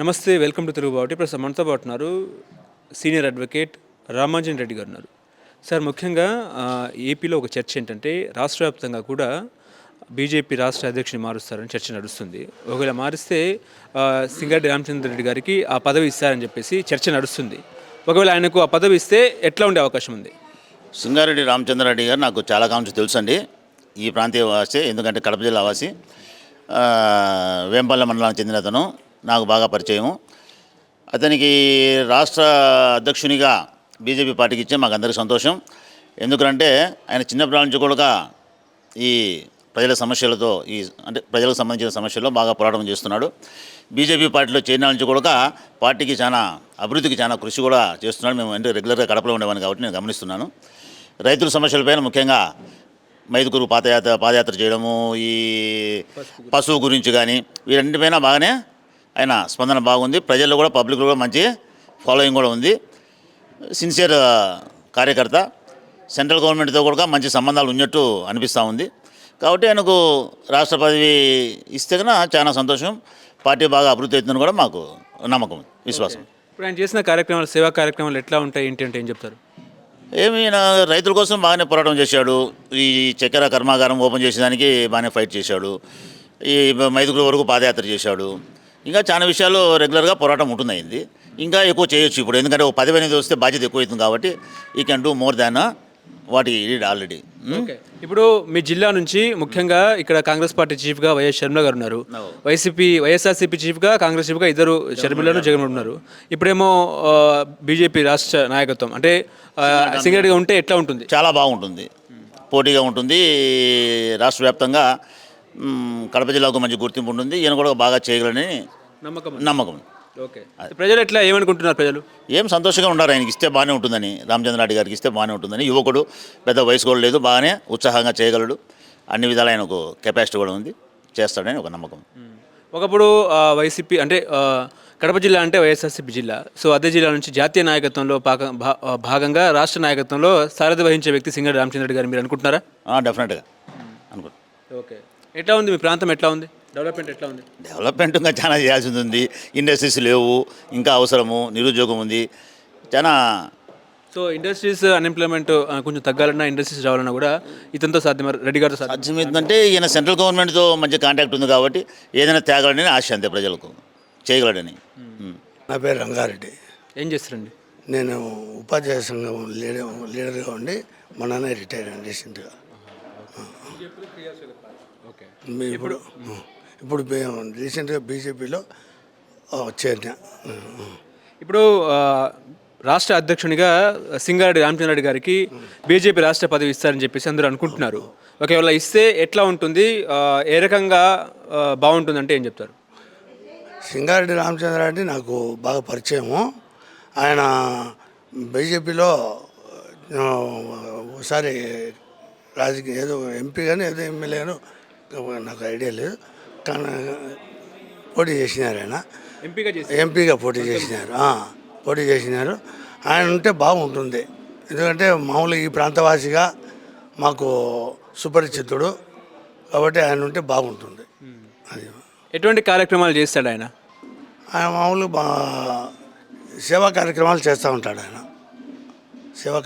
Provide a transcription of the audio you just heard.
నమస్తే welcome to Telugu బావటి. ప్రస్తుతం మనతో పాటు ఉన్నారు సీనియర్ అడ్వకేట్ రామాంజన్ రెడ్డి గారు ఉన్నారు. సార్ ముఖ్యంగా ఏపీలో ఒక చర్చ ఏంటంటే రాష్ట్ర వ్యాప్తంగా కూడా బీజేపీ రాష్ట్ర అధ్యక్షుని మారుస్తారని చర్చ నడుస్తుంది. ఒకవేళ మారిస్తే సింగారెడ్డి రామచంద్ర రెడ్డి గారికి ఆ పదవి ఇస్తారని చెప్పేసి చర్చ నడుస్తుంది. ఒకవేళ ఆయనకు ఆ పదవి ఇస్తే ఎట్లా ఉండే అవకాశం ఉంది? సింగారెడ్డి రామచంద్ర రెడ్డి గారు నాకు చాలా కాంక్ష తెలుసు అండి ఈ ప్రాంతీయ వాసి ఎందుకంటే కడప జిల్లా వాసి వేంపల్లె మండలానికి చెందిన అతను. నాకు బాగా పరిచయం అతనికి రాష్ట్ర అధ్యక్షునిగా బీజేపీ పార్టీకి ఇచ్చే మాకు అందరికీ సంతోషం. ఎందుకంటే ఆయన చిన్నప్పటి నుంచి కూడా ఈ ప్రజల సమస్యలతో ఈ అంటే ప్రజలకు సంబంధించిన సమస్యల్లో బాగా పోరాటం చేస్తున్నాడు. బీజేపీ పార్టీలో చేరిన నుంచి కూడా పార్టీకి చాలా అభివృద్ధికి చాలా కృషి కూడా చేస్తున్నాడు. మేము అంటే రెగ్యులర్గా కడపలో ఉండేవాడిని కాబట్టి నేను గమనిస్తున్నాను. రైతుల సమస్యలపైన ముఖ్యంగా మైదుకూరు పాదయాత్ర పాదయాత్ర చేయడము ఈ పశువు గురించి కానీ వీరన్నిటిపైన బాగానే ఆయన స్పందన బాగుంది. ప్రజల్లో కూడా పబ్లిక్లో కూడా మంచి ఫాలోయింగ్ కూడా ఉంది. సిన్సియర్ కార్యకర్త. సెంట్రల్ గవర్నమెంట్తో కూడా మంచి సంబంధాలు ఉన్నట్టు అనిపిస్తూ ఉంది. కాబట్టి ఆయనకు రాష్ట్ర పదవి ఇస్తే కన్నా చాలా సంతోషం. పార్టీ బాగా అభివృద్ధి అవుతుందని కూడా మాకు నమ్మకం విశ్వాసం. ఇప్పుడు ఆయన చేసిన కార్యక్రమాలు సేవా కార్యక్రమాలు ఎట్లా ఉంటాయి ఏంటి అంటే ఏం చెప్తారు? ఏమి రైతుల కోసం బాగానే పోరాటం చేశాడు. ఈ చక్కెర కర్మాగారం ఓపెన్ చేసేదానికి బాగానే ఫైట్ చేశాడు. ఈ మైదుగురు వరకు పాదయాత్ర చేశాడు. ఇంకా చాలా విషయాలు రెగ్యులర్గా పోరాటం ఉంటుంది అయింది ఇంకా ఎక్కువ చేయొచ్చు ఇప్పుడు. ఎందుకంటే ఒక పదవి అనేది వస్తే బాధ్యత ఎక్కువ అవుతుంది కాబట్టి ఈ can do more than what did already ఇప్పుడు మీ జిల్లా నుంచి ముఖ్యంగా ఇక్కడ కాంగ్రెస్ పార్టీ చీఫ్గా వైఎస్ షర్మిల గారు ఉన్నారు. వైసీపీ వైఎస్ఆర్సీపీ చీఫ్గా కాంగ్రెస్ చీఫ్గా ఇద్దరు షర్మిలను జగన్ ఉన్నారు. ఇప్పుడేమో బీజేపీ రాష్ట్ర నాయకత్వం. అంటే ఆ, సింగరెడ్డిగా ఉంటే ఎట్లా ఉంటుంది? చాలా బాగుంటుంది. పోటీగా ఉంటుంది. రాష్ట్ర వ్యాప్తంగా కడప జిల్లాకు మంచి గుర్తింపు ఉంటుంది. ఈయన కూడా బాగా చేయగలని నమ్మకం నమ్మకం. ఓకే. ప్రజలు ఎట్లా ఏమనుకుంటున్నారు ప్రజలు? ఏం సంతోషంగా ఉన్నారు. ఆయనకి ఇస్తే బాగానే ఉంటుందని రామచంద్రారెడ్డి గారికి ఇస్తే బాగానే ఉంటుందని. యువకుడు పెద్ద వయసు కూడా లేదు బాగానే ఉత్సాహంగా చేయగలడు. అన్ని విధాలు ఆయనకు కెపాసిటీ కూడా ఉంది. చేస్తాడని ఒక నమ్మకం. ఒకప్పుడు వైసీపీ అంటే కడప జిల్లా అంటే వైఎస్ఆర్సీపీ జిల్లా. సో అదే జిల్లా నుంచి జాతీయ నాయకత్వంలో పాక భా- ఆ, భాగంగా రాష్ట్ర నాయకత్వంలో సారథి వహించే వ్యక్తి సింగరెడ్డి రామచంద్ర గారు మీరు అనుకుంటున్నారా? డెఫినెట్గా అనుకో ఓకే. ఎట్లా ఉంది మీ ప్రాంతం ఎట్లా ఉంది? డెవలప్మెంట్ ఎట్లా ఉంది? డెవలప్మెంట్ ఇంకా చాలా చేయాల్సింది ఉంది. ఇండస్ట్రీస్ లేవు ఇంకా అవసరము నిరుద్యోగం ఉంది. చాలా సో ఇండస్ట్రీస్ అన్ఎంప్లాయ్మెంట్ కొంచెం తగ్గాలన్నా ఇండస్ట్రీస్ రావాలన్నా కూడా ఇతనితో సాధ్యం రెడ్డి గారితో సాధ్యం. సాధ్యమైందంటే ఈయన సెంట్రల్ గవర్నమెంట్తో మంచి కాంటాక్ట్ ఉంది కాబట్టి ఏదైనా తేగలడని ఆశ అంతే ప్రజలకు చేయగలడని. నా పేరు రంగారెడ్డి. ఏం చేస్తారండి? నేను ఉపాధ్యాయ సంఘం లీడర్ లీడర్గా ఉండి మొన్ననే రిటైర్ అయ్యాను రీసెంట్గా. ఇప్పుడు ఇప్పుడు రీసెంట్గా బీజేపీలో చేరిన ఇప్పుడు రాష్ట్ర అధ్యక్షునిగా సింగారెడ్డి రామచంద్రరెడ్డి గారికి బీజేపీ రాష్ట్ర పదవి ఇస్తారని చెప్పేసి అందరూ అనుకుంటున్నారు. ఒకవేళ ఇస్తే ఎట్లా ఉంటుంది? ఏ రకంగా బాగుంటుందంటే ఏం చెప్తారు? సింగారెడ్డి రామచంద్రారెడ్డి నాకు బాగా పరిచయము. ఆయన బీజేపీలో ఒకసారి రాజకీయ ఏదో ఎంపీ కానీ ఏదో ఎమ్మెల్యే కానీ నాకు ఐడియా లేదు. కానీ పోటీ చేసినారు ఆయన. ఎంపీగా పోటీ చేసినారు. పోటీ చేసినారు. ఆయన ఉంటే బాగుంటుంది. ఎందుకంటే మామూలుగా ఈ ప్రాంతవాసిగా మాకు సుపరిచితుడు కాబట్టి ఆయన ఉంటే బాగుంటుంది. అది. ఎటువంటి కార్యక్రమాలు చేస్తాడు ఆయన? ఆయన మామూలు బా సేవా కార్యక్రమాలు చేస్తూ ఉంటాడు ఆయన. సేవా